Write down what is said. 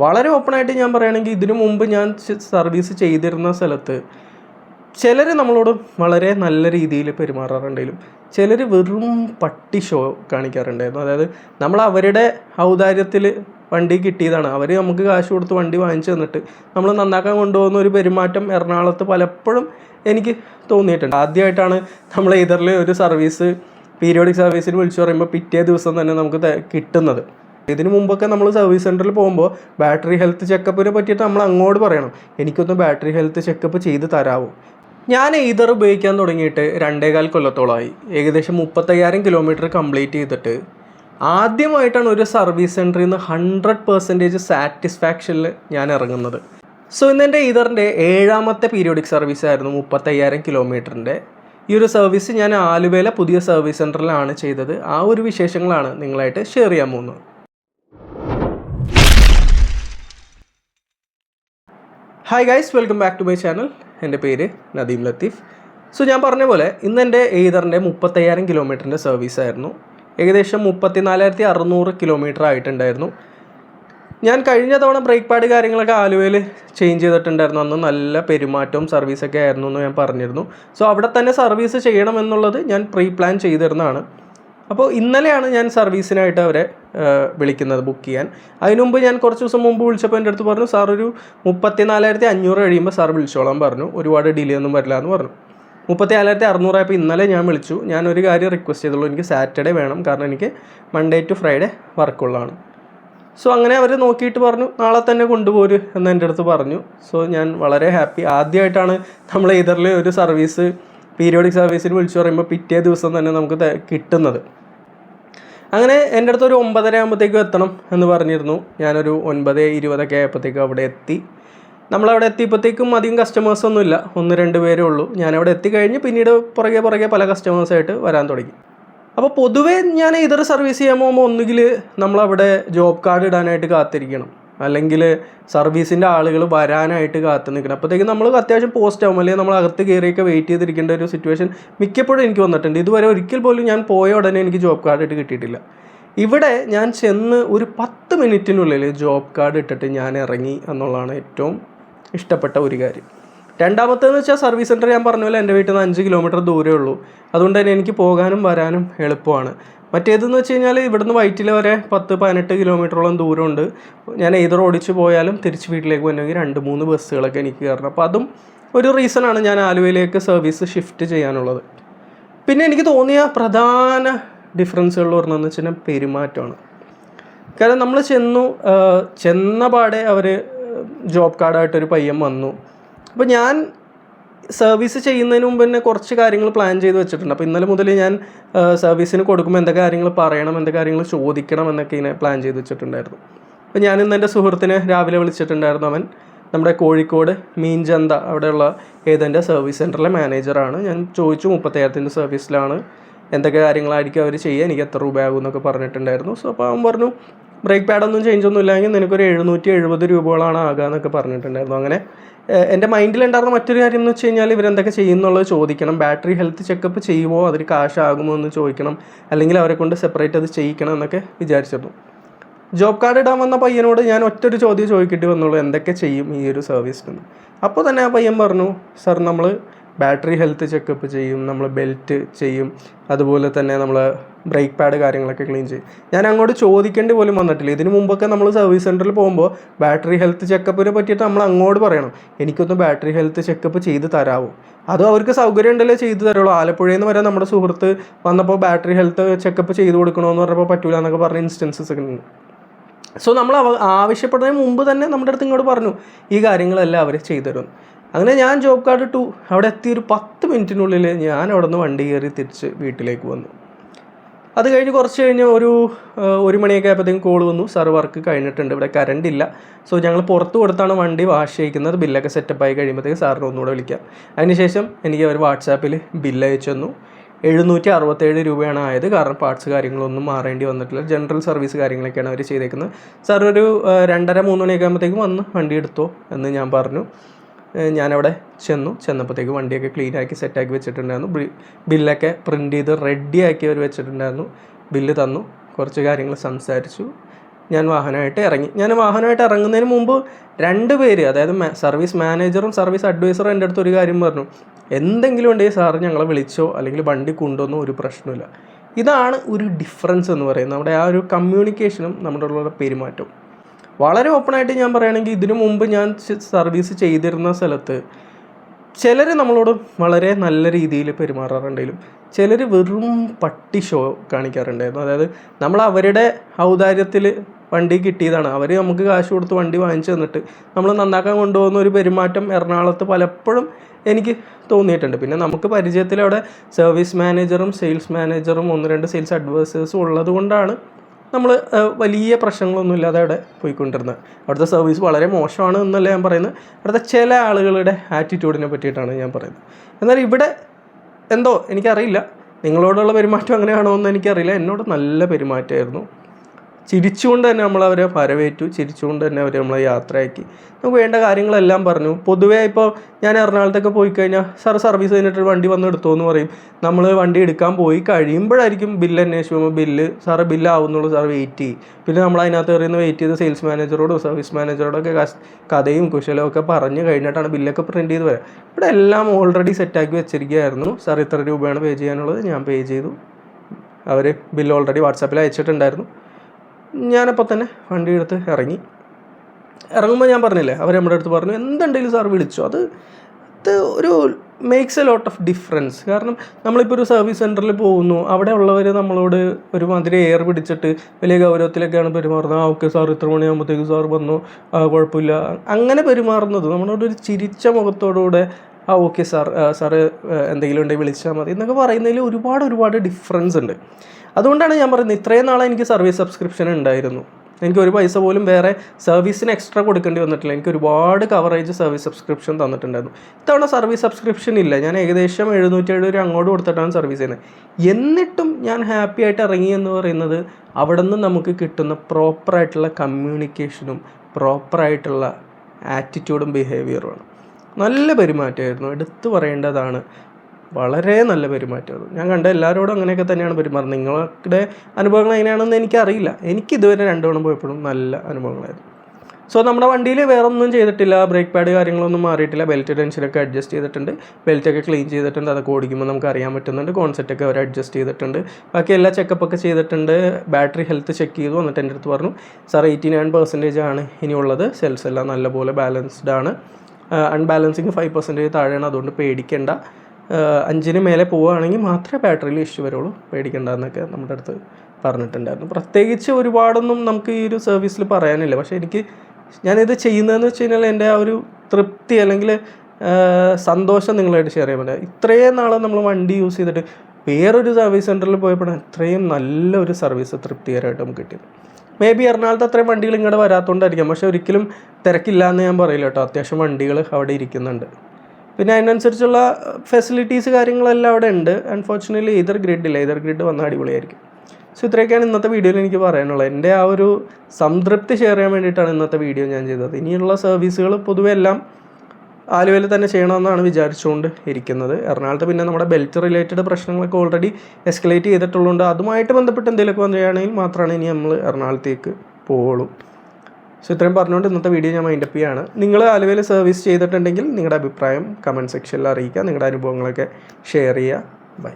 വളരെ ഓപ്പണായിട്ട് ഞാൻ പറയുകയാണെങ്കിൽ ഇതിനു മുമ്പ് ഞാൻ സർവീസ് ചെയ്തിരുന്ന സ്ഥലത്ത് ചിലർ നമ്മളോട് വളരെ നല്ല രീതിയിൽ പെരുമാറാറുണ്ടെങ്കിലും ചിലർ വെറും പട്ടി ഷോ കാണിക്കാറുണ്ടായിരുന്നു. അതായത് നമ്മൾ അവരുടെ ഔദാര്യത്തിൽ വണ്ടി കിട്ടിയതാണ്. അവർ നമുക്ക് കാശ് കൊടുത്ത് വണ്ടി വാങ്ങിച്ചു തന്നിട്ട് നമ്മൾ നന്നാക്കാൻ കൊണ്ടുപോകുന്ന ഒരു പെരുമാറ്റം എറണാകുളത്ത് പലപ്പോഴും എനിക്ക് തോന്നിയിട്ടുണ്ട്. ആദ്യമായിട്ടാണ് നമ്മൾ ഇതറിൽ ഒരു സർവീസ് പീരിയോഡിക് സർവീസിന് വിളിച്ചു പറയുമ്പോൾ പിറ്റേ ദിവസം തന്നെ നമുക്ക് കിട്ടുന്നത്. ഇതിനു മുമ്പൊക്കെ നമ്മൾ സർവീസ് സെന്ററിൽ പോകുമ്പോൾ ബാറ്ററി ഹെൽത്ത് ചെക്കപ്പിനെ പറ്റിയിട്ട് നമ്മൾ അങ്ങോട്ട് പറയണം. എനിക്കൊന്ന് ബാറ്ററി ഹെൽത്ത് ചെക്കപ്പ് ചെയ്ത് തരാമോ ഞാൻ ഈതർ ഉപയോഗിക്കാൻ തുടങ്ങിയിട്ട് രണ്ടേകാൽ കൊല്ലത്തോളമായി ഏകദേശം മുപ്പത്തയ്യായിരം കിലോമീറ്റർ കംപ്ലീറ്റ് ചെയ്തിട്ട് ആദ്യമായിട്ടാണ് ഒരു സർവീസ് സെന്ററിൽ നിന്ന് ഹൺഡ്രഡ് പെർസെന്റേജ് സാറ്റിസ്ഫാക്ഷനിൽ ഞാൻ ഇറങ്ങുന്നത്. സോ ഇന്ന് എന്റെ ഈതറിന്റെ ഏഴാമത്തെ പീരിയോഡിക് സർവീസ് ആയിരുന്നു മുപ്പത്തയ്യായിരം കിലോമീറ്ററിന്റെ ഈ ഒരു സർവീസ് ഞാൻ ആലുവേല പുതിയ സർവീസ് സെന്ററിലാണ് ചെയ്തത്. ആ ഒരു വിശേഷങ്ങളാണ് നിങ്ങളായിട്ട് ഷെയർ ചെയ്യാൻ പോകുന്നത്. Hi guys welcome back to my channel എന്റെ പേര് നദീം ലത്തീഫ്. സോ ഞാൻ പറഞ്ഞ പോലെ ഇന്ന് എന്റെ എയ്തറിന്റെ മുപ്പത്തയ്യായിരം കിലോമീറ്ററിന്റെ സർവീസ് ആയിരുന്നു. ഏകദേശം മുപ്പത്തിനാലായിരത്തി അറുന്നൂറ് കിലോമീറ്റർ ആയിട്ടുണ്ടായിരുന്നു. ഞാൻ കഴിഞ്ഞ തവണ ബ്രേക്ക് പാഡ് കാര്യങ്ങളൊക്കെ ആലുവയിൽ ചേഞ്ച് ചെയ്തിട്ടുണ്ടായിരുന്നു. അന്ന് നല്ല പെരുമാറ്റവും സർവീസൊക്കെ ആയിരുന്നു എന്ന് ഞാൻ പറഞ്ഞിരുന്നു. സോ അവിടെ തന്നെ സർവീസ് ചെയ്യണം എന്നുള്ളത് ഞാൻ പ്രീ പ്ലാൻ ചെയ്തിരുന്നതാണ്. അപ്പോൾ ഇന്നലെയാണ് ഞാൻ സർവീസിനായിട്ട് അവരെ വിളിക്കുന്നത് ബുക്ക് ചെയ്യാൻ. അതിനുമുമ്പ് ഞാൻ കുറച്ച് ദിവസം മുമ്പ് വിളിച്ചപ്പോൾ എന്റെ അടുത്ത് പറഞ്ഞു സാർ ഒരു മുപ്പത്തിനാലായിരത്തി അഞ്ഞൂറ് കഴിയുമ്പോൾ സാർ വിളിച്ചോളാൻ പറഞ്ഞു. ഒരുപാട് ഡിലേ ഒന്നും വരില്ല എന്ന് പറഞ്ഞു. മുപ്പത്തി നാലായിരത്തി അറുന്നൂറായപ്പോൾ ഇന്നലെ ഞാൻ വിളിച്ചു. ഞാൻ ഒരു കാര്യം റിക്വസ്റ്റ് ചെയ്തുള്ളൂ എനിക്ക് സാറ്റർഡേ വേണം. കാരണം എനിക്ക് മൺഡേ ടു ഫ്രൈഡേ വർക്കുള്ളതാണ് സോ അങ്ങനെ അവർ നോക്കിയിട്ട് പറഞ്ഞു നാളെ തന്നെ കൊണ്ടുപോരു എന്ന് എന്റെ അടുത്ത് പറഞ്ഞു. സോ ഞാൻ വളരെ ഹാപ്പി ആദ്യമായിട്ടാണ് നമ്മൾ ഇതറിൽ ഒരു സർവീസ് പീരിയോഡിക് സർവീസിൽ വിളിച്ചു പറയുമ്പോൾ പിറ്റേ ദിവസം തന്നെ നമുക്ക് കിട്ടുന്നത്. അങ്ങനെ എന്റെ അടുത്ത് ഒരു ഒമ്പതര ആകുമ്പോഴത്തേക്കും എത്തണം എന്ന് പറഞ്ഞിരുന്നു. ഞാനൊരു ഒൻപത് ഇരുപതൊക്കെ ആയപ്പോഴത്തേക്കും അവിടെ എത്തി. നമ്മളവിടെ എത്തിയപ്പോഴത്തേക്കും അധികം കസ്റ്റമേഴ്സ് ഒന്നുമില്ല. ഒന്ന് രണ്ട് പേരേ ഉള്ളൂ. ഞാനവിടെ എത്തിക്കഴിഞ്ഞ് പിന്നീട് പുറകെ പുറകെ പല കസ്റ്റമേഴ്സായിട്ട് വരാൻ തുടങ്ങി. അപ്പോൾ പൊതുവേ ഞാൻ ഇതർ സർവീസ് ചെയ്യാൻ പോകുമ്പോൾ ഒന്നുകിൽ നമ്മളവിടെ ജോബ് കാർഡ് ഇടാനായിട്ട് കാത്തിരിക്കണം. അല്ലെങ്കിൽ സർവീസിന്റെ ആളുകൾ വരാനായിട്ട് കാത്തു നിൽക്കണം. അപ്പോഴത്തേക്കും നമ്മൾ അത്യാവശ്യം പോസ്റ്റ് ആകും അല്ലെങ്കിൽ നമ്മൾ അകത്ത് കയറിയൊക്കെ വെയിറ്റ് ചെയ്തിരിക്കേണ്ട ഒരു സിറ്റുവേഷൻ മിക്കപ്പോഴും എനിക്ക് വന്നിട്ടുണ്ട്. ഇതുവരെ ഒരിക്കൽ പോലും ഞാൻ പോയ ഉടനെ എനിക്ക് ജോബ് കാർഡ് ഇട്ട് കിട്ടിയിട്ടില്ല. ഇവിടെ ഞാൻ ചെന്ന് ഒരു പത്ത് മിനിറ്റിനുള്ളിൽ ജോബ് കാർഡ് ഇട്ടിട്ട് ഞാൻ ഇറങ്ങി എന്നുള്ളതാണ് ഏറ്റവും ഇഷ്ടപ്പെട്ട ഒരു കാര്യം. രണ്ടാമത്തേന്ന് വെച്ചാൽ സർവീസ് സെന്റർ ഞാൻ പറഞ്ഞ പോലെ എന്റെ വീട്ടിൽ നിന്ന് അഞ്ച് കിലോമീറ്റർ ദൂരമേ ഉള്ളൂ. അതുകൊണ്ട് തന്നെ എനിക്ക് പോകാനും വരാനും എളുപ്പമാണ്. മറ്റേതെന്ന് വെച്ച് കഴിഞ്ഞാൽ ഇവിടുന്ന് വൈറ്റില വരെ പത്ത് പതിനെട്ട് കിലോമീറ്ററോളം ദൂരമുണ്ട്. ഞാൻ ഏത് ഓടിച്ച് പോയാലും തിരിച്ച് വീട്ടിലേക്ക് വരണമെങ്കിൽ രണ്ട് മൂന്ന് ബസ്സുകളൊക്കെ എനിക്ക് കയറണം. അപ്പോൾ അതും ഒരു റീസണാണ് ഞാൻ ആലുവയിലേക്ക് സർവീസ് ഷിഫ്റ്റ് ചെയ്യാനുള്ളത്. പിന്നെ എനിക്ക് തോന്നിയ പ്രധാന ഡിഫറൻസുകൾ പറഞ്ഞതെന്ന് വെച്ച് കഴിഞ്ഞാൽ പെരുമാറ്റമാണ്. കാരണം നമ്മൾ ചെന്നു ചെന്ന പാടെ അവർ ജോബ് കാർഡായിട്ടൊരു പയ്യൻ വന്നു. അപ്പോൾ ഞാൻ സർവീസ് ചെയ്യുന്നതിന് മുമ്പ് തന്നെ കുറച്ച് കാര്യങ്ങൾ പ്ലാൻ ചെയ്ത് വെച്ചിട്ടുണ്ട്. അപ്പോൾ ഇന്നലെ മുതൽ ഞാൻ സർവീസിന് കൊടുക്കുമ്പോൾ എന്തൊക്കെ കാര്യങ്ങൾ പറയണം എന്തൊക്കെ കാര്യങ്ങൾ ചോദിക്കണം എന്നൊക്കെ ഇങ്ങനെ പ്ലാൻ ചെയ്ത് വെച്ചിട്ടുണ്ടായിരുന്നു. അപ്പോൾ ഞാൻ ഇന്ന് എന്റെ സുഹൃത്തിനെ രാവിലെ വിളിച്ചിട്ടുണ്ടായിരുന്നു അവൻ. നമ്മുടെ കോഴിക്കോട് മീൻചന്ത അവിടെയുള്ള ഏതെന്റെ സർവീസ് സെന്ററിലെ മാനേജറാണ് ഞാൻ ചോദിച്ചു മുപ്പത്തേഴത്തിന്റെ സർവീസിലാണ് എന്തൊക്കെ കാര്യങ്ങളായിരിക്കും അവർ ചെയ്യുക എനിക്ക് എത്ര രൂപയാകും എന്നൊക്കെ പറഞ്ഞിട്ടുണ്ടായിരുന്നു. സോ അപ്പോൾ അവൻ പറഞ്ഞു ബ്രേക്ക് പാഡൊന്നും ചേഞ്ച് ഒന്നും ഇല്ലെങ്കിൽ നിനക്കൊരു എഴുന്നൂറ്റി എഴുപത് രൂപകളാണ് ആകുക എന്നൊക്കെ പറഞ്ഞിട്ടുണ്ടായിരുന്നു. അങ്ങനെ എന്റെ മൈൻഡിലുണ്ടായിരുന്ന മറ്റൊരു കാര്യം എന്ന് വെച്ച് കഴിഞ്ഞാൽ ഇവരെന്തൊക്കെ ചെയ്യുന്നുള്ളത് ചോദിക്കണം. ബാറ്ററി ഹെൽത്ത് ചെക്കപ്പ് ചെയ്യുമോ? അതിന് കാശാകുമോ എന്ന് ചോദിക്കണം. അല്ലെങ്കിൽ അവരെ കൊണ്ട് സെപ്പറേറ്റ് അത് ചെയ്യിക്കണം എന്നൊക്കെ വിചാരിച്ചിരുന്നു. ജോബ് കാർഡ് ഇടാൻ വന്ന പയ്യനോട് ഞാൻ ഒറ്റൊരു ചോദ്യം ചോദിക്കേണ്ടി വന്നുള്ളൂ എന്തൊക്കെ ചെയ്യും ഈ ഒരു സർവീസിൽ നിന്ന് അപ്പോൾ തന്നെ ആ പയ്യൻ പറഞ്ഞു സർ നമ്മൾ ബാറ്ററി ഹെൽത്ത് ചെക്കപ്പ് ചെയ്യും നമ്മൾ ബെൽറ്റ് ചെയ്യും അതുപോലെ തന്നെ നമ്മൾ ബ്രേക്ക് പാഡ് കാര്യങ്ങളൊക്കെ ക്ലീൻ ചെയ്യും. ഞാൻ അങ്ങോട്ട് ചോദിക്കേണ്ടി പോലും വന്നിട്ടില്ല. ഇതിനു മുമ്പൊക്കെ നമ്മൾ സർവീസ് സെന്ററിൽ പോകുമ്പോൾ ബാറ്ററി ഹെൽത്ത് ചെക്കപ്പിനെ പറ്റിയിട്ട് നമ്മൾ അങ്ങോട്ട് പറയണം. എനിക്കൊന്ന് ബാറ്ററി ഹെൽത്ത് ചെക്കപ്പ് ചെയ്ത് തരാമോ അതും അവർക്ക് സൗകര്യം ഉണ്ടല്ലേ ചെയ്തു തരുള്ളൂ. ആലപ്പുഴയിൽ നിന്ന് വരെ നമ്മുടെ സുഹൃത്ത് വന്നപ്പോൾ ബാറ്ററി ഹെൽത്ത് ചെക്കപ്പ് ചെയ്ത് കൊടുക്കണമെന്ന് പറഞ്ഞപ്പോൾ പറ്റൂല എന്നൊക്കെ പറഞ്ഞ ഇൻസ്റ്റൻസസ് ഒക്കെ ഉണ്ട്. സോ നമ്മൾ ആവശ്യപ്പെടുന്നതിന് മുമ്പ് തന്നെ നമ്മുടെ അടുത്ത് ഇങ്ങോട്ട് പറഞ്ഞു. ഈ കാര്യങ്ങളെല്ലാം അവർ ചെയ്തു തരും. അങ്ങനെ ഞാൻ ജോബ് കാർഡ് ഇട്ടു. അവിടെ എത്തി ഒരു പത്ത് മിനിറ്റിനുള്ളിൽ ഞാൻ അവിടെ നിന്ന് വണ്ടി കയറി തിരിച്ച് വീട്ടിലേക്ക് വന്നു. അത് കഴിഞ്ഞ് കുറച്ച് കഴിഞ്ഞ് ഒരു ഒരു മണിയൊക്കെ ആയപ്പോഴത്തേക്കും കോൾ വന്നു. സാർ വർക്ക് കഴിഞ്ഞിട്ടുണ്ട്. ഇവിടെ കറണ്ട് ഇല്ല. സോ ഞങ്ങൾ പുറത്ത് കൊടുത്താണ് വണ്ടി വാഷ് ചെയ്യിക്കുന്നത്. ബില്ലൊക്കെ സെറ്റപ്പ് ആയി കഴിയുമ്പോഴത്തേക്ക് സാറിന് ഒന്നുകൂടെ വിളിക്കാം. അതിനുശേഷം എനിക്ക് അവർ വാട്സാപ്പിൽ ബില്ല് അയച്ചു തന്നു. എഴുന്നൂറ്റി അറുപത്തേഴ് രൂപയാണ് ആയത്. കാരണം പാർട്സ് കാര്യങ്ങളൊന്നും മാറേണ്ടി വന്നിട്ടില്ല. ജനറൽ സർവീസ് കാര്യങ്ങളൊക്കെയാണ് അവർ ചെയ്തേക്കുന്നത്. സാർ ഒരു രണ്ടര മൂന്ന് മണിയൊക്കെ ആകുമ്പോഴത്തേക്കും വന്ന് വണ്ടി എടുത്തോ എന്ന് ഞാൻ പറഞ്ഞു. ഞാനവിടെ ചെന്നു. ചെന്നപ്പോഴത്തേക്ക് വണ്ടിയൊക്കെ ക്ലീൻ ആക്കി സെറ്റാക്കി വെച്ചിട്ടുണ്ടായിരുന്നു. ബില്ലൊക്കെ പ്രിന്റ് ചെയ്ത് റെഡിയാക്കി അവർ വെച്ചിട്ടുണ്ടായിരുന്നു. ബില്ല് തന്നു. കുറച്ച് കാര്യങ്ങൾ സംസാരിച്ചു. ഞാൻ വാഹനമായിട്ട് ഇറങ്ങി. ഞാൻ വാഹനമായിട്ട് ഇറങ്ങുന്നതിന് മുമ്പ് രണ്ട് പേര് അതായത് സർവീസ് മാനേജറും സർവീസ് അഡ്വൈസറും എന്റെ അടുത്ത് ഒരു കാര്യം പറഞ്ഞു. എന്തെങ്കിലും ഉണ്ടെങ്കിൽ സാറ് ഞങ്ങളെ വിളിച്ചോ അല്ലെങ്കിൽ വണ്ടി കൊണ്ടുവന്നോ ഒരു പ്രശ്നമില്ല ഇതാണ് ഒരു ഡിഫറൻസ് എന്ന് പറയുന്നത്. നമ്മുടെ ആ ഒരു കമ്മ്യൂണിക്കേഷനും നമ്മുടെ ഉള്ള പെരുമാറ്റവും. വളരെ ഓപ്പണായിട്ട് ഞാൻ പറയുകയാണെങ്കിൽ ഇതിനു മുമ്പ് ഞാൻ സർവീസ് ചെയ്തിരുന്ന സ്ഥലത്ത് ചിലർ നമ്മളോട് വളരെ നല്ല രീതിയിൽ പെരുമാറാറുണ്ടെങ്കിലും ചിലർ വെറും പട്ടി ഷോ കാണിക്കാറുണ്ടായിരുന്നു. അതായത് നമ്മൾ അവരുടെ ഔദാര്യത്തിൽ വണ്ടി കിട്ടിയതാണ്. അവർ നമുക്ക് കാശ് കൊടുത്ത് വണ്ടി വാങ്ങിച്ചു തന്നിട്ട് നമ്മൾ നന്നാക്കാൻ കൊണ്ടുപോകുന്ന ഒരു പെരുമാറ്റം എറണാകുളത്ത് പലപ്പോഴും എനിക്ക് തോന്നിയിട്ടുണ്ട്. പിന്നെ നമുക്ക് പരിചയത്തിൽ അവിടെ സർവീസ് മാനേജറും സെയിൽസ് മാനേജറും ഒന്ന് രണ്ട് സെയിൽസ് അഡ്വൈസേഴ്സും ഉള്ളത് കൊണ്ടാണ് നമ്മൾ വലിയ പ്രശ്നങ്ങളൊന്നും ഇല്ലാതെ അവിടെ പോയിക്കൊണ്ടിരുന്നത്. അവിടുത്തെ സർവീസ് വളരെ മോശമാണ് എന്നല്ല ഞാൻ പറയുന്നത്. അവിടുത്തെ ചില ആളുകളുടെ ആറ്റിറ്റ്യൂഡിനെ പറ്റിയിട്ടാണ് ഞാൻ പറയുന്നത്. എന്നാൽ ഇവിടെ എന്തോ എനിക്കറിയില്ല. നിങ്ങളോടുള്ള പെരുമാറ്റം അങ്ങനെയാണോ എന്ന് എനിക്കറിയില്ല. എന്നോട് നല്ല പെരുമാറ്റമായിരുന്നു. ചിരിച്ചുകൊണ്ട് തന്നെ നമ്മൾ അവരെ വരവേറ്റു ചിരിച്ചുകൊണ്ട് തന്നെ അവർ നമ്മളെ യാത്രയാക്കി. നമുക്ക് വേണ്ട കാര്യങ്ങളെല്ലാം പറഞ്ഞു. പൊതുവേ ഇപ്പോൾ ഞാൻ എറണാകുളത്തൊക്കെ പോയി കഴിഞ്ഞാൽ സാർ സർവീസ് കഴിഞ്ഞിട്ട് വണ്ടി വന്ന് എടുത്തോ എന്ന് പറയും. നമ്മൾ വണ്ടി എടുക്കാൻ പോയി കഴിയുമ്പോഴായിരിക്കും ബില്ല് അന്വേഷിക്കുമ്പോൾ ബില്ല് സാറ് ബില്ലാവുന്നുള്ളൂ സാർ വെയിറ്റ് ചെയ്യും. പിന്നെ നമ്മൾ അതിനകത്ത് കയറിയെന്ന് വെയിറ്റ് ചെയ്ത് സെയിൽസ് മാനേജറോടും സർവീസ് മാനേജറോടൊക്കെ കഥയും കുശലവും ഒക്കെ പറഞ്ഞു കഴിഞ്ഞിട്ടാണ് ബില്ലൊക്കെ പ്രിന്റ് ചെയ്ത് വരാം. ഇവിടെ എല്ലാം ഓൾറെഡി സെറ്റാക്കി വെച്ചിരിക്കുകയായിരുന്നു. സാർ ഇത്ര രൂപയാണ് പേ ചെയ്യാനുള്ളത്. ഞാൻ പേ ചെയ്തു. അവർ ബില്ല് ഓൾറെഡി വാട്സാപ്പിൽ അയച്ചിട്ടുണ്ടായിരുന്നു. ഞാനപ്പോൾ തന്നെ വണ്ടി എടുത്ത് ഇറങ്ങി. ഇറങ്ങുമ്പോൾ ഞാൻ പറഞ്ഞില്ലേ അവർ നമ്മുടെ അടുത്ത് പറഞ്ഞു എന്തുണ്ടെങ്കിലും സാർ വിളിച്ചു? അത് അത് ഒരു makes a lot of difference കാരണം നമ്മളിപ്പോൾ ഒരു സർവീസ് സെന്ററിൽ പോകുന്നു അവിടെ ഉള്ളവർ നമ്മളോട് ഒരു ഒരുമാതിരി എയർ പിടിച്ചിട്ട് വലിയ ഗൗരവത്തിലൊക്കെയാണ് പെരുമാറുന്നത്. ആ ഓക്കെ സാർ ഇത്ര മണിയാകുമ്പോഴത്തേക്ക് സാർ വന്നു. കുഴപ്പമില്ല. അങ്ങനെ പെരുമാറുന്നത് നമ്മളോട് ഒരു ചിരിച്ച മുഖത്തോടുകൂടെ ആ ഓക്കെ സാർ സാറ് എന്തെങ്കിലും ഉണ്ടെങ്കിൽ വിളിച്ചാൽ മതി എന്നൊക്കെ പറയുന്നതിൽ ഒരുപാട് ഒരുപാട് ഡിഫറൻസ് ഉണ്ട്. അതുകൊണ്ടാണ് ഞാൻ പറയുന്നത് ഇത്രയും നാളെ എനിക്ക് സർവീസ് സബ്സ്ക്രിപ്ഷൻ ഉണ്ടായിരുന്നു. എനിക്ക് ഒരു പൈസ പോലും വേറെ സർവീസിന് എക്സ്ട്രാ കൊടുക്കേണ്ടി വന്നിട്ടില്ല. എനിക്ക് ഒരുപാട് കവറേജ് സർവീസ് സബ്സ്ക്രിപ്ഷൻ തന്നിട്ടുണ്ടായിരുന്നു. ഇത്തവണ സർവീസ് സബ്സ്ക്രിപ്ഷൻ ഇല്ല. ഞാൻ ഏകദേശം എഴുന്നൂറ്റി എഴുപത് അങ്ങോട്ട് കൊടുത്തിട്ടാണ് സർവീസ് ചെയ്യുന്നത്. എന്നിട്ടും ഞാൻ ഹാപ്പി ആയിട്ട് ഇറങ്ങി എന്ന് പറയുന്നത് അവിടെ നിന്ന് നമുക്ക് കിട്ടുന്ന പ്രോപ്പറായിട്ടുള്ള കമ്മ്യൂണിക്കേഷനും പ്രോപ്പറായിട്ടുള്ള ആറ്റിറ്റ്യൂഡും ബിഹേവിയറുമാണ് നല്ല പെരുമാറ്റമായിരുന്നു. എടുത്തു പറയേണ്ടതാണ്. വളരെ നല്ല പെരുമാറ്റമായിരുന്നു. ഞാൻ കണ്ട എല്ലാവരോടും അങ്ങനെയൊക്കെ തന്നെയാണ് പെരുമാറുന്നത്. നിങ്ങളുടെ അനുഭവങ്ങൾ എങ്ങനെയാണെന്ന് എനിക്കറിയില്ല. എനിക്ക് ഇതുവരെ രണ്ടു തവണ പോയപ്പോഴും നല്ല അനുഭവങ്ങളായിരുന്നു. സോ നമ്മുടെ വണ്ടിയിൽ വേറെ ഒന്നും ചെയ്തിട്ടില്ല. ബ്രേക്ക് പാഡ് കാര്യങ്ങളൊന്നും മാറിയിട്ടില്ല. ബെൽറ്റ് ടെൻഷനൊക്കെ അഡ്ജസ്റ്റ് ചെയ്തിട്ടുണ്ട്. ബെൽറ്റൊക്കെ ക്ലീൻ ചെയ്തിട്ടുണ്ട്. അതൊക്കെ ഓടിക്കുമ്പോൾ നമുക്ക് അറിയാൻ പറ്റുന്നുണ്ട്. കോൺസെപ്റ്റൊക്കെ അവർ അഡ്ജസ്റ്റ് ചെയ്തിട്ടുണ്ട്. ബാക്കി എല്ലാ ചെക്കപ്പൊക്കെ ചെയ്തിട്ടുണ്ട്. ബാറ്ററി ഹെൽത്ത് ചെക്ക് ചെയ്തു. എന്നിട്ട് എന്റെ അടുത്ത് പറഞ്ഞു സാർ എയ്റ്റി നയൻ പെർസെന്റേജ് ആണ് ഇനിയുള്ളത്. സെൽസ് എല്ലാം നല്ലപോലെ ബാലൻസ്ഡ് ആണ്. അൺബാലൻസിങ് ഫൈവ് പെർസെന്റേജ് താഴെയാണ്. അതുകൊണ്ട് പേടിക്കേണ്ട. അഞ്ചിന് മേലെ പോവുകയാണെങ്കിൽ മാത്രമേ ബാറ്ററിയിൽ ഇഷ്യൂ വരുള്ളൂ. പേടിക്കേണ്ട എന്നൊക്കെ നമ്മുടെ അടുത്ത് പറഞ്ഞിട്ടുണ്ടായിരുന്നു. പ്രത്യേകിച്ച് ഒരുപാടൊന്നും നമുക്ക് ഈ ഒരു സർവീസിൽ പറയാനില്ല. പക്ഷേ എനിക്ക് ഞാനിത് ചെയ്യുന്നതെന്ന് വെച്ച് കഴിഞ്ഞാൽ എന്റെ ആ ഒരു തൃപ്തി അല്ലെങ്കിൽ സന്തോഷം നിങ്ങളായിട്ട് ഷെയർ ചെയ്യാൻ പറ്റുക ഇത്രയും നാളെ നമ്മൾ വണ്ടി യൂസ് ചെയ്തിട്ട് വേറൊരു സർവീസ് സെന്ററിൽ പോയപ്പോഴാണ് ഇത്രയും നല്ലൊരു സർവീസ് തൃപ്തികരമായിട്ട് നമുക്ക് കിട്ടിയത്. മേ ബി എറണാകുളത്ത് അത്രയും വണ്ടികൾ ഇങ്ങോട്ട് വരാത്തതുകൊണ്ടായിരിക്കാം പക്ഷേ ഒരിക്കലും തിരക്കില്ല എന്ന് ഞാൻ പറയില്ല കേട്ടോ. അത്യാവശ്യം വണ്ടികൾ അവിടെ ഇരിക്കുന്നുണ്ട്. പിന്നെ അതിനനുസരിച്ചുള്ള ഫെസിലിറ്റീസ് കാര്യങ്ങളെല്ലാം അവിടെ ഉണ്ട്. അൺഫോർച്ചുനേറ്റ്ലി ഇതർ ഗ്രിഡ് ഇല്ല. ഇതർ ഗ്രിഡ് വന്നാൽ അടിപൊളിയായിരിക്കും. സോ ഇത്രയൊക്കെയാണ് ഇന്നത്തെ വീഡിയോയിൽ എനിക്ക് പറയാനുള്ളത്. എന്റെ ആ ഒരു സംതൃപ്തി ഷെയർ ചെയ്യാൻ വേണ്ടിയിട്ടാണ് ഇന്നത്തെ വീഡിയോ ഞാൻ ചെയ്തത്. ഇനിയുള്ള സർവീസുകൾ പൊതുവെ എല്ലാം ആലുവയിൽ തന്നെ ചെയ്യണമെന്നാണ് വിചാരിച്ചുകൊണ്ട് ഇരിക്കുന്നത്. എറണാകുളത്ത് പിന്നെ നമ്മുടെ ബെൽറ്റ് റിലേറ്റഡ് പ്രശ്നങ്ങളൊക്കെ ഓൾറെഡി എസ്കലേറ്റ് ചെയ്തിട്ടുള്ളതുകൊണ്ട് അതുമായിട്ട് ബന്ധപ്പെട്ട് എന്തെങ്കിലുമൊക്കെ വന്നുകയാണെങ്കിൽ മാത്രമാണ് ഇനി നമ്മൾ എറണാകുളത്തേക്ക് പോവുള്ളൂ. സോ ഇത്രയും പറഞ്ഞുകൊണ്ട് ഇന്നത്തെ വീഡിയോ ഞാൻ മൈൻഡപ്പ് ചെയ്യാണ്. നിങ്ങൾ ആലുവയിൽ സർവീസ് ചെയ്തിട്ടുണ്ടെങ്കിൽ നിങ്ങളുടെ അഭിപ്രായം കമന്റ് സെക്ഷനിൽ അറിയിക്കുക. നിങ്ങളുടെ അനുഭവങ്ങളൊക്കെ ഷെയർ ചെയ്യുക. ബൈ